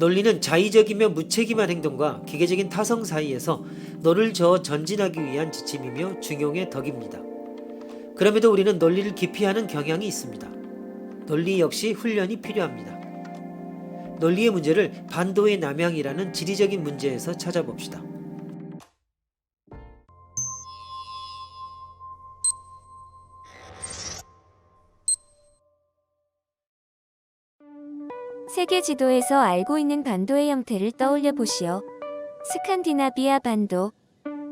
논리는 자의적이며 무책임한 행동과 기계적인 타성 사이에서 너를 저어 전진하기 위한 지침이며 중용의 덕입니다. 그럼에도 우리는 논리를 기피하는 경향이 있습니다. 논리 역시 훈련이 필요합니다. 논리의 문제를 반도의 남양이라는 지리적인 문제에서 찾아봅시다. 세계 지도에서 알고 있는 반도의 형태를 떠올려 보시오. 스칸디나비아 반도,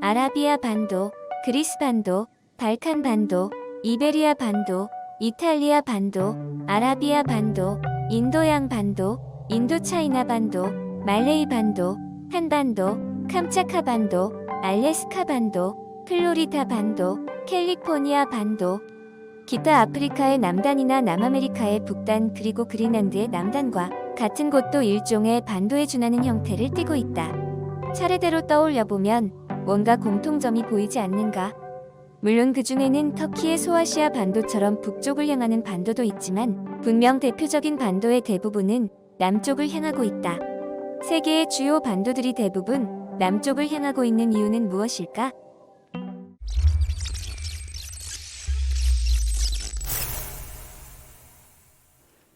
아라비아 반도, 그리스 반도, 발칸 반도, 이베리아 반도, 이탈리아 반도, 아라비아 반도, 인도양 반도, 인도차이나 반도, 말레이 반도, 한반도, 캄차카 반도, 알래스카 반도, 플로리다 반도, 캘리포니아 반도, 기타 아프리카의 남단이나 남아메리카의 북단 그리고 그린란드의 남단과 같은 곳도 일종의 반도에 준하는 형태를 띠고 있다. 차례대로 떠올려 보면 뭔가 공통점이 보이지 않는가? 물론 그 중에는 터키의 소아시아 반도처럼 북쪽을 향하는 반도도 있지만 분명 대표적인 반도의 대부분은 남쪽을 향하고 있다. 세계의 주요 반도들이 대부분 남쪽을 향하고 있는 이유는 무엇일까?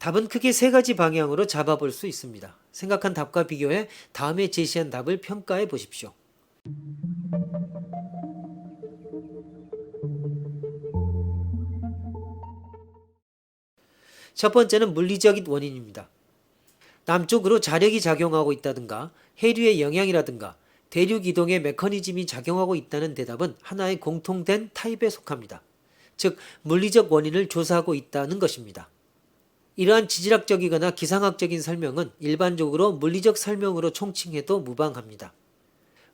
답은 크게 세 가지 방향으로 잡아볼 수 있습니다. 생각한 답과 비교해 다음에 제시한 답을 평가해 보십시오. 첫 번째는 물리적인 원인입니다. 남쪽으로 자력이 작용하고 있다든가 해류의 영향이라든가 대륙 이동의 메커니즘이 작용하고 있다는 대답은 하나의 공통된 타입에 속합니다. 즉 물리적 원인을 조사하고 있다는 것입니다. 이러한 지질학적이거나 기상학적인 설명은 일반적으로 물리적 설명으로 총칭해도 무방합니다.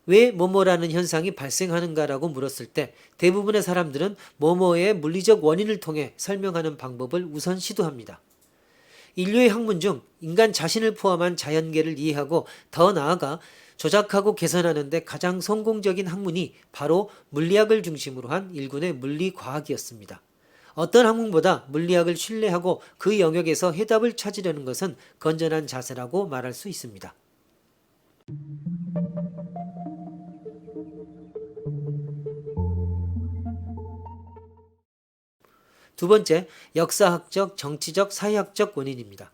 왜 뭐뭐라는 현상이 발생하는가라고 물었을 때 대부분의 사람들은 뭐뭐의 물리적 원인을 통해 설명하는 방법을 우선 시도합니다. 인류의 학문 중 인간 자신을 포함한 자연계를 이해하고 더 나아가 조작하고 개선하는데 가장 성공적인 학문이 바로 물리학을 중심으로 한 일군의 물리과학이었습니다. 어떤 학문보다 물리학을 신뢰하고 그 영역에서 해답을 찾으려는 것은 건전한 자세라고 말할 수 있습니다. 두 번째, 역사학적, 정치적, 사회학적 원인입니다.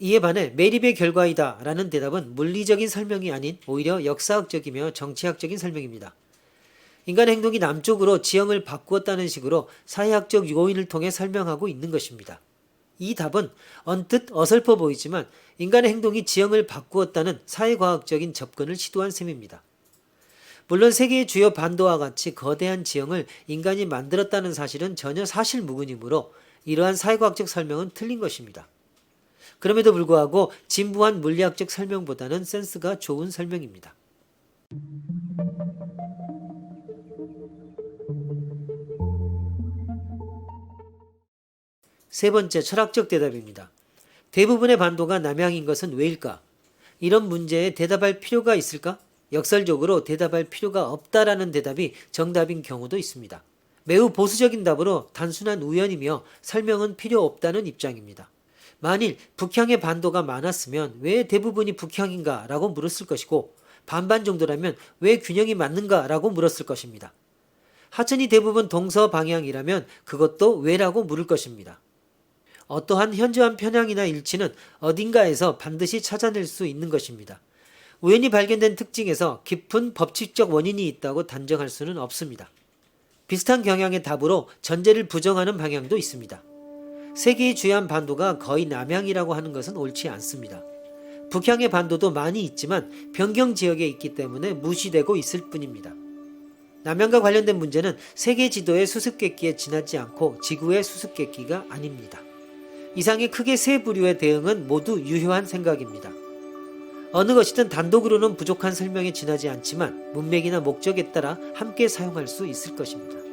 이에 반해 매립의 결과이다 라는 대답은 물리적인 설명이 아닌 오히려 역사학적이며 정치학적인 설명입니다. 인간의 행동이 남쪽으로 지형을 바꾸었다는 식으로 사회학적 요인을 통해 설명하고 있는 것입니다. 이 답은 언뜻 어설퍼 보이지만 인간의 행동이 지형을 바꾸었다는 사회과학적인 접근을 시도한 셈입니다. 물론 세계의 주요 반도와 같이 거대한 지형을 인간이 만들었다는 사실은 전혀 사실무근이므로 이러한 사회과학적 설명은 틀린 것입니다. 그럼에도 불구하고 진부한 물리학적 설명보다는 센스가 좋은 설명입니다. 세 번째 철학적 대답입니다. 대부분의 반도가 남양인 것은 왜일까? 이런 문제에 대답할 필요가 있을까? 역설적으로 대답할 필요가 없다라는 대답이 정답인 경우도 있습니다. 매우 보수적인 답으로 단순한 우연이며 설명은 필요 없다는 입장입니다. 만일 북향의 반도가 많았으면 왜 대부분이 북향인가 라고 물었을 것이고 반반 정도라면 왜 균형이 맞는가 라고 물었을 것입니다. 하천이 대부분 동서 방향이라면 그것도 왜라고 물을 것입니다. 어떠한 현저한 편향이나 일치는 어딘가에서 반드시 찾아낼 수 있는 것입니다. 우연히 발견된 특징에서 깊은 법칙적 원인이 있다고 단정할 수는 없습니다. 비슷한 경향의 답으로 전제를 부정하는 방향도 있습니다. 세계의 주요한 반도가 거의 남향이라고 하는 것은 옳지 않습니다. 북향의 반도도 많이 있지만 변경 지역에 있기 때문에 무시되고 있을 뿐입니다. 남양과 관련된 문제는 세계 지도의 수습객기에 지나지 않고 지구의 수습객기가 아닙니다. 이상의 크게 세 부류의 대응은 모두 유효한 생각입니다. 어느 것이든 단독으로는 부족한 설명에 지나지 않지만 문맥이나 목적에 따라 함께 사용할 수 있을 것입니다.